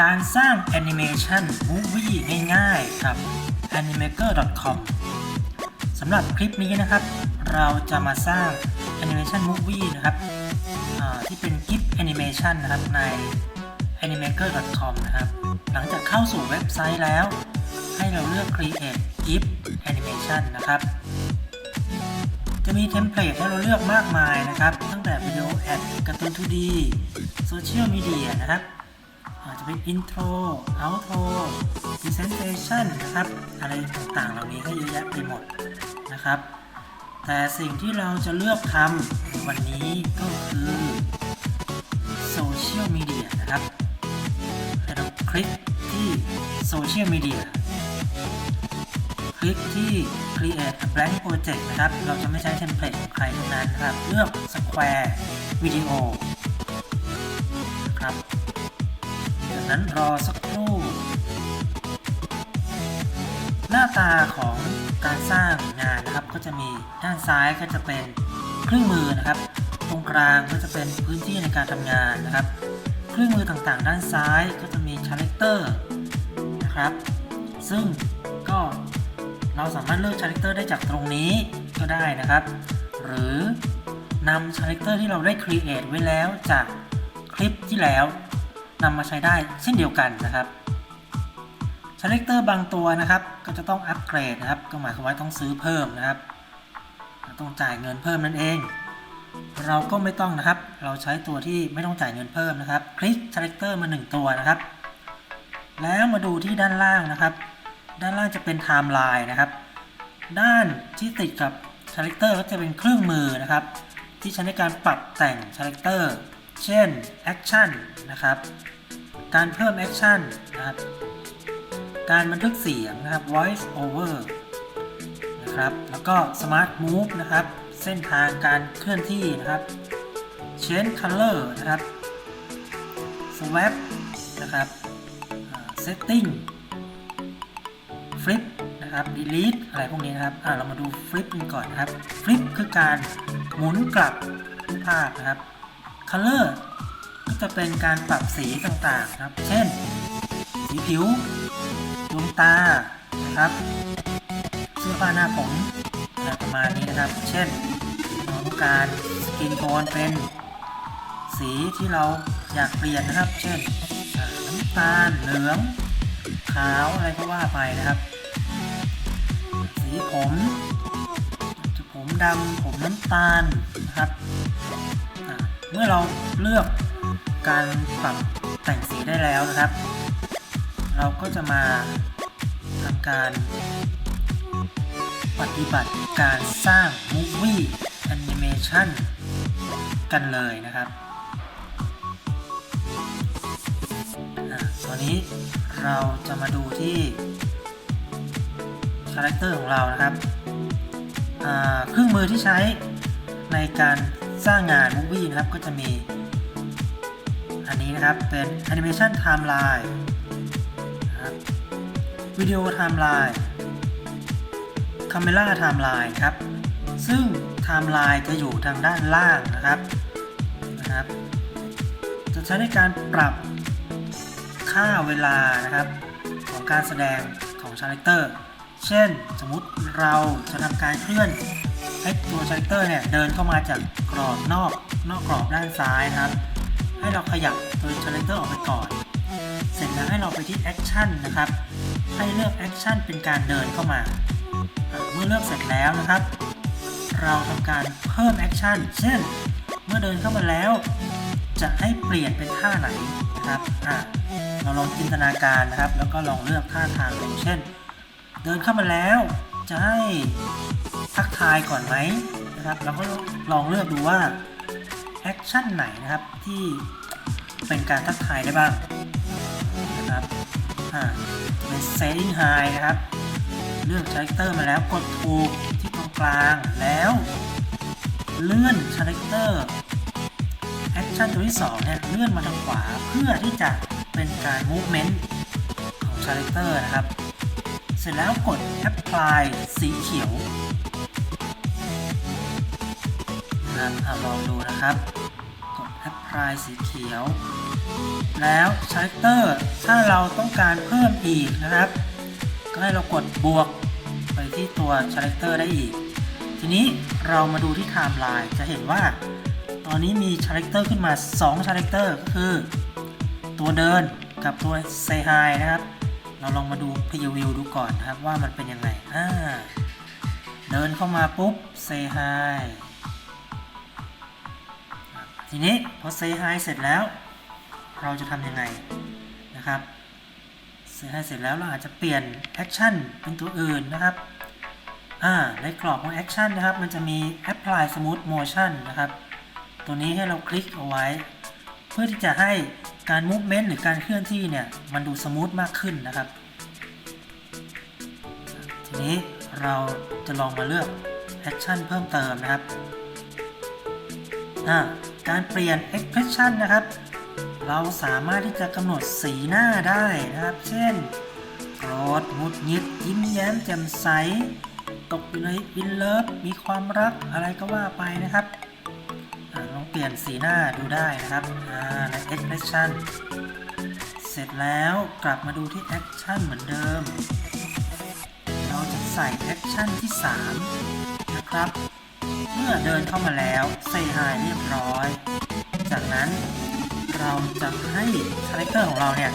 การสร้างแอนิเมชันมูฟวี่ง่ายๆกับ animaker.com สำหรับคลิปนี้นะครับ เราจะมาสร้าง Animation Movie นะครับที่เป็น GIF Animation นนะครับใน animaker.com นะครับ หลังจากเข้าสู่เว็บไซต์แล้ว ให้เราเลือก Create GIF Animation นะครับ จะมีเทมเพลตให้เราเลือกมากมายนะครับ ตั้งแต่วิดีโอแอดการ์ตูน 2D โซเชียลมีเดียนะครับ จจะเป็น Intro Outro Presentation นะครับ อะไรต่างๆ เหล่านี้ให้เยอะแยะไปหมดนะครับ แต่สิ่งที่เราจะเลือกทำในวันนี้ก็คือโซเชียลมีเดียนะครับเราคลิกที่โซเชียลมีเดียคลิกที่ create a blank project นะครับ เราจะไม่ใช้เทมเพลตของใครทั้งนั้นนะครับ เลือก square video จากนั้นรอสักครู่ หน้าตาของการสร้างงานนะครับก็จะมีด้านซ้ายก็จะเป็นเครื่องมือนะครับ ตรงกลางก็จะเป็นพื้นที่ในการทำงานนะครับ เครื่องมือต่างๆ ด้านซ้ายก็จะมีคาแรคเตอร์นะครับ ซึ่งก็เราสามารถเลือกคาแรคเตอร์ได้จากตรงนี้ก็ได้นะครับ หรือนำคาแรคเตอร์ที่เราได้ create ไว้แล้วจากคลิปที่แล้ว นำมาใช้ได้เช่นเดียวกันนะครับคาแรคเตอร์บางตัวนะครับก็จะต้องอัปเกรดนะครับก็หมายความว่าต้องซื้อเพิ่มนะครับ ต้องจ่ายเงินเพิ่มนั่นเอง เราก็ไม่ต้องนะครับ เราใช้ตัวที่ไม่ต้องจ่ายเงินเพิ่มนะครับ คลิกคาแรคเตอร์มา 1 ตัวนะครับ แล้วมาดูที่ด้านล่างนะครับ ด้านล่างจะเป็นไทม์ไลน์นะครับ ด้านที่ติดกับคาแรคเตอร์ก็จะเป็นเครื่องมือนะครับ ที่ใช้ในการปรับแต่งคาแรคเตอร์ เช่นแอคชั่นนะครับ การเพิ่มแอคชั่นนะครับ การบันทึกเสียงนะครับ voice over นะครับ แล้วก็ smart move นะครับ เส้นทางการเคลื่อนที่นะครับ change color นะครับ swap นะครับ setting ฟลิปนะครับ delete อะไรพวกนี้นะครับ อ่า เรามาดูฟลิปกันก่อนนะครับฟลิปคือการหมุนกลับภาพนะครับ color ก็จะเป็นการปรับสีต่างๆครับ เช่น สีผิว ดวงตา นะครับ เสื้อผ้าหน้าผมอะไรประมาณนี้นะครับ เช่นเราต้องการสกินโทนเป็น สีที่เราอยากเปลี่ยนนะครับ เช่นน้ำตาล เหลือง ขาวอะไรก็ว่าไปนะครับ สีผมจะผมดำ ผมน้ำตาลนะครับ เมื่อเราเลือกการปรับแต่งสีได้แล้วนะครับ เราก็จะมาทำการปฏิบัติการสร้าง Movie Animation กันเลยนะครับอะตอนนี้เราจะมาดูที่คาแรคเตอร์ของเรานะครับอ่าเครื่องมือที่ใช้ในการ สร้างงาน Movie นะครับก็จะมี อันนี้นะครับเป็น Animation Timeline นะครับวิดีโอ Timeline Camera Timeline ครับ ซึ่ง Timeline จะอยู่ทางด้านล่างนะครับนะครับ จะใช้ในการปรับค่าเวลานะครับ ของการแสดงของคาแรคเตอร์ เช่นสมมุติเราจะทำการเคลื่อน ตัวคาแรคเตอร์เนี่ยเดินเข้ามาจากกรอบนอกนอกกรอบด้านซ้ายนะครับ ให้เราขยับตัวคาแรคเตอร์ออกไปก่อน เสร็จแล้วให้เราไปที่แอคชั่นนะครับ ให้เลือกแอคชั่นเป็นการเดินเข้ามา เมื่อเลือกเสร็จแล้วนะครับ เราทำการเพิ่มแอคชั่นเช่น เมื่อเดินเข้ามาแล้ว จะให้เปลี่ยนเป็นท่าไหนนะครับอะเราลองจินตนาการนะครับ แล้วก็ลองเลือกท่าทางเช่น เดินเข้ามาแล้ว จะให้ทักทายก่อนไหมนะครับแล้วก็ลองเลือกดูว่าแอคชั่นไหนนะครับที่เป็นการทักทายได้บ้างนะครับอ่าเป็น saying hi นะครับ เลือกคาแรคเตอร์มาแล้วกดถูกที่ตรงกลางแล้วเลื่อนคาแรคเตอร์แอคชั่นตัวที่2เนี่ยเลื่อนมาทางขวาเพื่อที่จะเป็นการ movement ของคาแรคเตอร์นะครับ เสร็จแล้วกด apply สีเขียวนะครับอะลองดูนะครับ กด apply สีเขียว แล้วคาแรคเตอร์ถ้าเราต้องการเพิ่มอีกนะครับ ก็ให้เรากดบวกไปที่ตัวคาแรคเตอร์ได้อีก ทีนี้เรามาดูที่ไทม์ไลน์จะเห็นว่า ตอนนี้มีคาแรคเตอร์ขึ้นมา2คาแรคเตอร์ก็คือ ตัวเดินกับตัว say hi นะครับ เราลองมาดูพ r e v i e w ดูก่อนนะครับว่ามันเป็นยังไงอ่าเดินเข้ามาปุ๊บ say hi ทีนี้พอ say hi เสร็จแล้ว เราจะทำยังไงนะครับ say hi เสร็จแล้วเราอาจจะเปลี่ยน action เป็นตัวอื่นนะครับอ่าในกรอบของ action นะครับ มันจะมี apply smooth motion นะครับ ตัวนี้ให้เราคลิกเอาไว้ เพื่อที่จะให้ การ movement หรือการเคลื่อนที่เนี่ยมันดูสมูทมากขึ้นนะครับ ทีนี้เราจะลองมาเลือก action เพิ่มเติมนะครับอ่าการเปลี่ยน expression นะครับ เราสามารถที่จะกำหนดสีหน้าได้นะครับ เช่นโกรธหงุดหงิดยิ้มแย้มแจ่มใส ตกอยู่ในอินเลิฟมีความรักอะไรก็ว่าไปนะครับ เปลี่ยนสีหน้าดูได้นะครับใน expression เสร็จแล้วกลับมาดูที่ action เหมือนเดิม เราจะใส่ action ที่ 3 นะครับ เมื่อเดินเข้ามาแล้ว say hi เรียบร้อย จากนั้นเราจะให้คาแรคเตอร์ของเราเนี่ย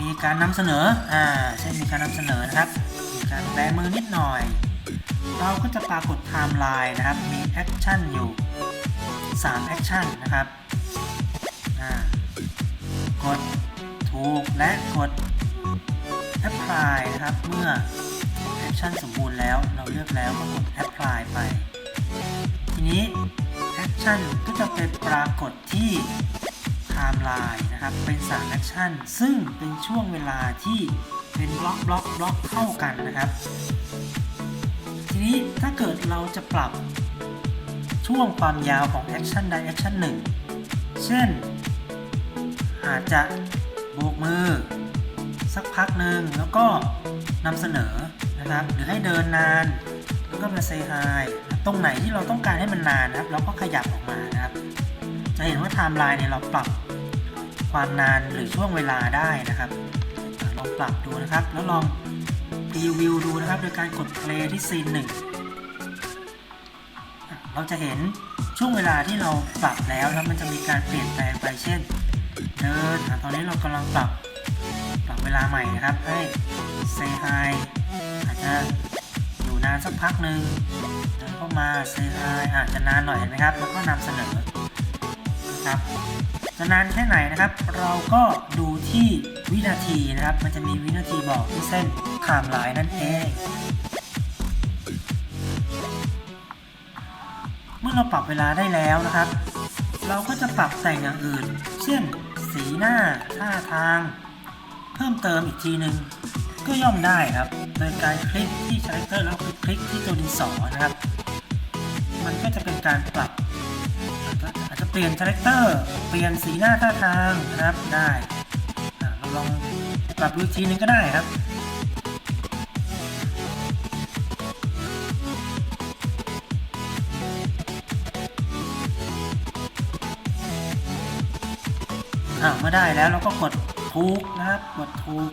มีการนำเสนอ อ่าเช่นมีการนำเสนอนะครับ มีการแบมือนิดหน่อย เราก็จะปรากฏไทม์ไลน์นะครับ มีแอคชั่นอยู่ 3แอคชั่นนะครับกดถูกและกด apply นะครับ เมื่อแอคชั่นสมบูรณ์แล้วเราเลือกแล้วก็กด apply ไป ทีนี้แอคชั่นก็จะเป็นปรากฏที่ไทม์ไลน์นะครับ เป็น3แอคชั่น ซึ่งเป็นช่วงเวลาที่เป็นบล็อกบล็อกบล็อกเข้ากันนะครับ ทีนี้ถ้าเกิดเราจะปรับ ช่วงความยาวของแอคชั่นใดแอคชั่นหนึ่ง เช่น อาจจะโบกมือ สักพักหนึ่งแล้วก็นำเสนอนะครับ หรือให้เดินนาน แล้วก็มาเซฮายตรงไหนที่เราต้องการให้มันนานนะครับ เราก็ขยับออกมานะครับ จะเห็นว่าไทม์ไลน์เนี่ยเราปรับความนานหรือช่วงเวลาได้นะครับ ลองปรับดูนะครับ แล้วลองรีวิวดูนะครับ โดยการกด play ที่ซีนหนึ่ง เราจะเห็นช่วงเวลาที่เราปรับแล้วนะครับมันจะมีการเปลี่ยนแปลงไปเช่นเดินอะตอนนี้เรากำลังปรับปรับเวลาใหม่นะครับ ให้ say hi อาจจะอยู่นานสักพักหนึ่งเดินเข้ามา say hi อาจจะนานหน่อยนไหมครับ แล้วก็นำเสนอนะครับจะนานแค่ไหนนะครับ เราก็ดูที่วินาทีนะครับ มันจะมีวินาทีบอกที่เส้นไทม์ไลน์นั่นเอง เมื่อเราปรับเวลาได้แล้วนะครับ เราก็จะปรับแต่งอย่างอื่น เช่น สีหน้า ท่าทาง เพิ่มเติมอีกทีหนึ่งก็ย่อมได้ครับ โดยการคลิกที่คารคเตอร์แล้วก็คลิกที่ตัวดินสอนะครับ มันก็จะเป็นการปรับ อาจจะเปลี่ยนคาแรคเตอร์ เปลี่ยนสีหน้าท่าทางนะครับได้เราลองปรับดูทีนึงก็ได้ครับ ได้แล้วเราก็กดถูกนะครับ กดถูก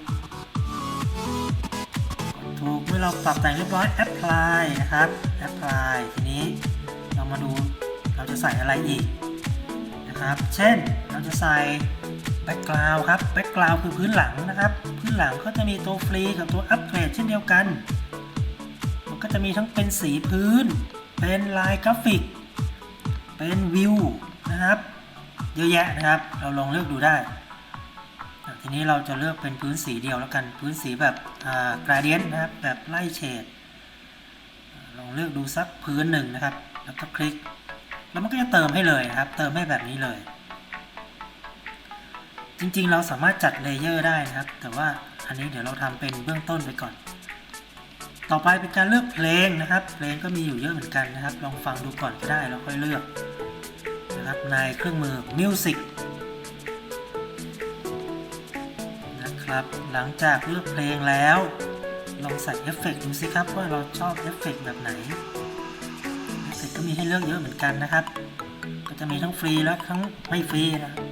กดถูกเมื่อเราปรับแต่งเรียบร้อย apply นะครับ apply ทีนี้เรามาดูเราจะใส่อะไรอีกนะครับ เช่นเราจะใส่ background ครับ background คือพื้นหลังนะครับ พื้นหลังก็จะมีตัวฟรีกับตัวอัปเกรดเช่นเดียวกัน มันก็จะมีทั้งเป็นสีพื้น เป็นลายกราฟิก เป็นวิว เยอะแยะนะครับ เราลองเลือกดูได้ ทีนี้เราจะเลือกเป็นพื้นสีเดียวแล้วกัน พื้นสีแบบอ่า gradient นะครับ แบบไล่เฉด ลองเลือกดูสักพื้นหนึ่งนะครับ แล้วก็คลิก แล้วมันก็จะเติมให้เลยครับ เติมให้แบบนี้เลย จริงๆ เราสามารถจัดเลเยอร์ได้นะครับ แต่ว่าอันนี้เดี๋ยวเราทำเป็นเบื้องต้นไปก่อน ต่อไปเป็นการเลือกเพลงนะครับ เพลงก็มีอยู่เยอะเหมือนกันนะครับ ลองฟังดูก่อนก็ได้แล้วค่อยเลือก นะครับในเครื่องมือ Music นะครับหลังจากเลือกเพลงแล้ว ลองใส่เอฟเฟกต์ดูสิครับว่าเราชอบเอฟเฟกต์แบบไหนเอฟเฟกต์ก็มีให้เลือกเยอะเหมือนกันนะครับ ก็จะมีทั้งฟรีและทั้งไม่ฟรีนะครับ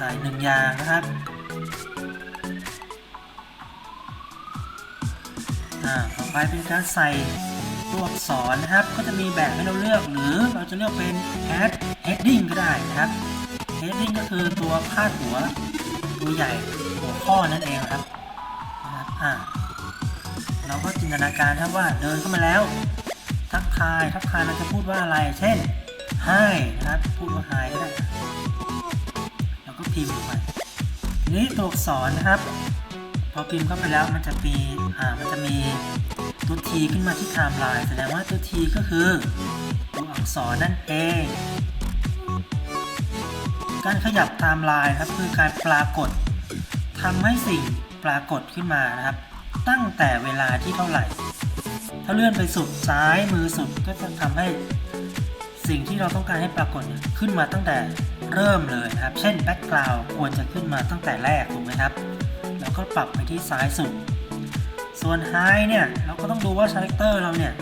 ใส่หนึ่งอย่างนะครับอ่าต่อไปเป็นการใส่ ตัวอักษรนะครับ ก็จะมีแบบให้เราเลือกหรือเราจะเลือกเป็น add heading ก็ได้นะครับ heading ก็คือตัวพาดหัว ตัวใหญ่หัวข้อนั่นเองครับนะครับอ่าเราก็จินตนาการครับว่าเดินเข้ามาแล้ว ทักทายทักทายเราจะพูดว่าอะไร เช่น hi นะครับ พูดว่า hi ก็ได้แล้วก็พิมพ์ลงไปนี้ตัวอักษรนะครับ พอพิมพ์เข้าไปแล้วมันจะมีอ่ามันจะมี ตัว T ขึ้นมาที่ไทม์ไลน์แสดงว่าตัว T ก็คือตัวอักษรนั่นเอง การขยับไทม์ไลน์ครับคือการปรากฏทำให้สิ่งปรากฏขึ้นมานะครับ ตั้งแต่เวลาที่เท่าไหร่ ถ้าเลื่อนไปสุดซ้ายมือสุดก็จะทำให้สิ่งที่เราต้องการให้ปรากฏขึ้นมาตั้งแต่เริ่มเลยนะครับ เช่นแบ็กกราวด์ควรจะขึ้นมาตั้งแต่แรกถูกไหมครับ แล้วก็ปรับไปที่ซ้ายสุด ส่วน High เนี่ย เราก็ต้องดูว่า c h a r a c t e r เราเนี่ย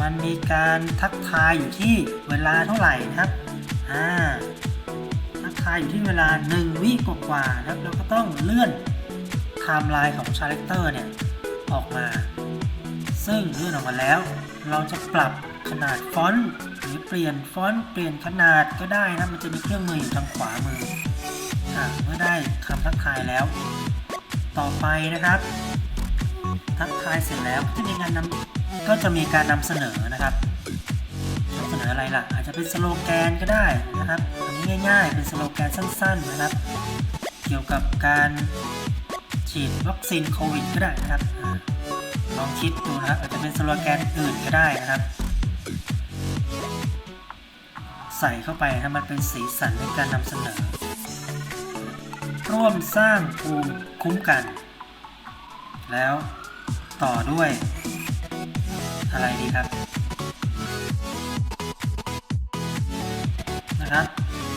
มันมีการทักทายอยู่ที่เวลาเท่าไหร่นะครับอ่าทักทายอยู่ที่เวลา 1 วิกว่าๆนะครับแล้วก็ต้องเลื่อนไทม์ไลน์ของ c h a r a c t e r เนี่ย ออกมา ซึ่งเลื่อนออกมาแล้ว เราจะปรับขนาดฟอนต์หรือเปลี่ยนฟอนต์เปลี่ยนขนาดก็ได้นะมันจะมีเครื่องมืออยู่ทางขวามืออ่าเมื่อได้คำทักทายแล้ว ต่อไปนะครับ ทักทายเสร็จแล้วก็จะมีการนำก็จะมีการนำเสนอนะครับนำเสนออะไรล่ะ อาจจะเป็นสโลแกนก็ได้นะครับอันนี้ง่ายๆ เป็นสโลแกนสั้น ๆ นะครับ เกี่ยวกับการฉีดวัคซีนโควิดก็ได้นะครับลองคิดดูนะครับ อาจจะเป็นสโลแกนอื่นก็ได้นะครับ ใส่เข้าไปให้มันเป็นสีสันในการนำเสนอ ร่วมสร้างภูมิคุ้มกัน แล้ว ต่อด้วย อะไรดีครับ นะครับ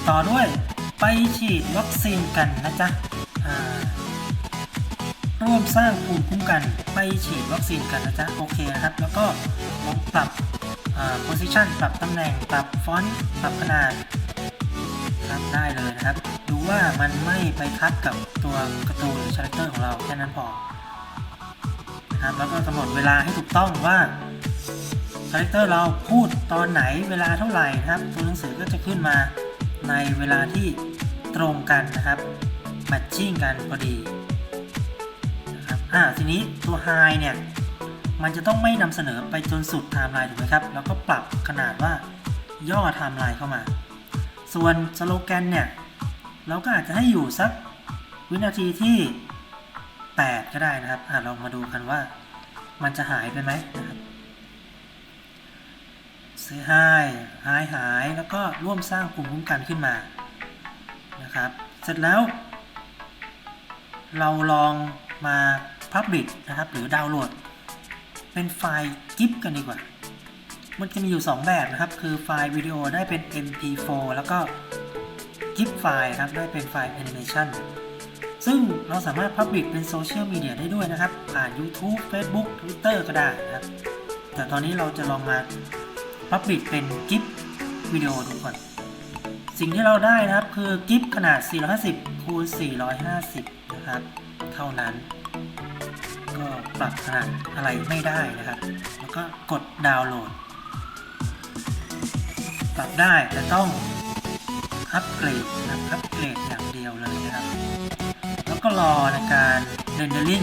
ต่อด้วยไปฉีดวัคซีนกันนะจ๊ะร่วมสร้างภูมิคุ้มกันไปฉีดวัคซีนกันนะจ๊ะโอเคนะครับ แล้วก็ลองปรับ position ปรับตำแหน่งปรับฟอนต์ปรับขนาดครับได้เลยนะครับ ดูว่ามันไม่ไปคัดกับตัวกร์ตูนหรือคารคเตอร์ของเราแค่นั้นพอ นะครับ แล้วก็กำหนดเวลาให้ถูกต้องว่าคาแรคเตอร์เราพูดตอนไหนเวลาเท่าไหร่นะครับ ตัวหนังสือก็จะขึ้นมาในเวลาที่ตรงกันนะครับแมทชิ่งกันพอดีนะครับอ่าทีนี้ตัว High เนี่ยมันจะต้องไม่นำเสนอไปจนสุดไทม์ไลน์ถูกไหมครับ แล้วก็ปรับขนาดว่าย่อไทม์ไลน์เข้ามา ส่วนสโลแกนเนี่ยเราก็อาจจะให้อยู่สักวินาทีที่ 8 ก็ได้นะครับอะลองมาดูกันว่ามันจะหายไปไหมนะครับซื้อหายหายหายแล้วก็ร่วมสร้างภูมิคุ้มกันขึ้นมานะครับ เสร็จแล้ว เราลองมา Public นะครับ หรือดาวน์โหลด เป็นไฟล์ GIF กันดีกว่า มันจะมีอยู่ 2 แบบนะครับ คือไฟล์วิดีโอได้เป็น MP4 แล้วก็ GIF ไฟล์ครับได้เป็นไฟล์ Animation ซึ่งเราสามารถ Public เป็นโซเชียลมีเดียได้ด้วยนะครับ ผ่าน YouTube Facebook Twitter ก็ได้นะครับ แต่ตอนนี้เราจะลองมา Public เป็น GIF วิดีโอดูก่อน สิ่งที่เราได้นะครับคือ GIF ขนาด 450คูณ450 นะครับ เท่านั้น ก็ปรับขนาดอะไรไม่ได้นะครับ แล้วก็กดดาวน์โหลด ปรับได้แต่ต้องอัปเกรดนะครับอัปเกรดอย่างเดียวเลยนะครับ ก็รอในการเรนเดอร์ลิง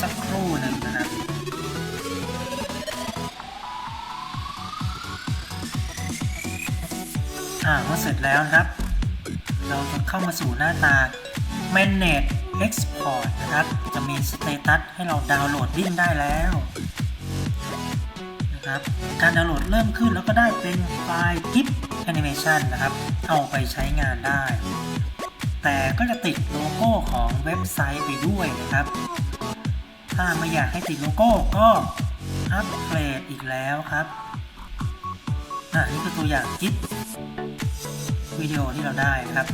สักครู่หนึ่งนะครับอ่าเมื่อเสร็จแล้วนะครับ เราจะเข้ามาสู่หน้าตา Manage Export นะครับ จะมีสเตตัสให้เราดาวน์โหลดดิ้งได้แล้วนะครับ การดาวน์โหลดเริ่มขึ้นแล้วก็ได้เป็นไฟล์ GIF Animation นะครับ เอาไปใช้งานได้ แต่ก็จะติดโลโก้ของเว็บไซต์ไปด้วยนะครับ ถ้าไม่อยากให้ติดโลโก้ก็อัปเกรดอีกแล้วครับอะนี่คือตัวอย่างคลิปวิดีโอที่เราได้ครับ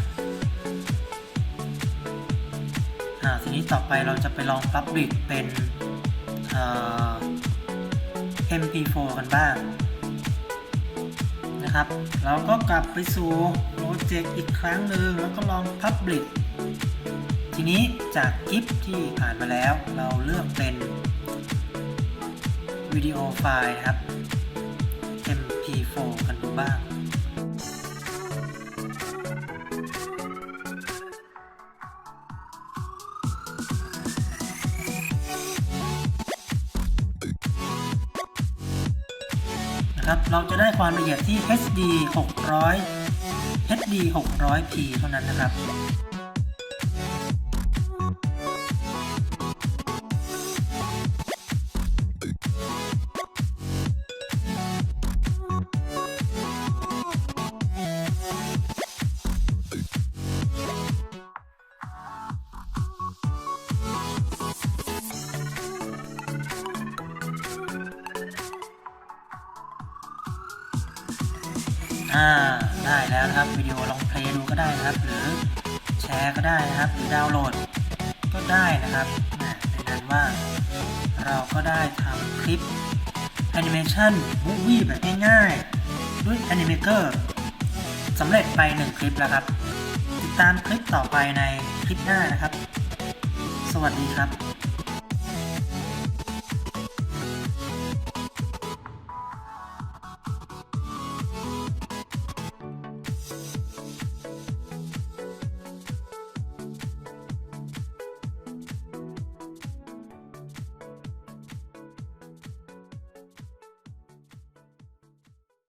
อ่าทีนี้ต่อไปเราจะไปลอง Public เป็นเอ่อ MP4 กันบ้างนะครับ เราก็กลับไปสู่ โปรเจกต์อีกครั้งหนึ่งแล้วก็ลอง Public ทีนี้จากคลิปที่ผ่านมาแล้ว เราเลือกเป็นวิดีโอไฟล์ครับ MP4 กันดูบ้าง นะครับ เราจะได้ความละเอียดที่ HD 600 HD 600p เท่านั้นนะครับอ่าได้แล้วนะครับวิ ได้นะครับ หรือแชร์ก็ได้นะครับ หรือดาวน์โหลดก็ได้นะครับนะเป็นนั้นว่าเราก็ได้ทำคลิปแอนิเมชันมูฟวี่แบบง่ายๆ ด้วยแอนิเมเตอร์สำเร็จไป1คลิปแล้วครับ ติดตามคลิปต่อไปในคลิปหน้านะครับ สวัสดีครับ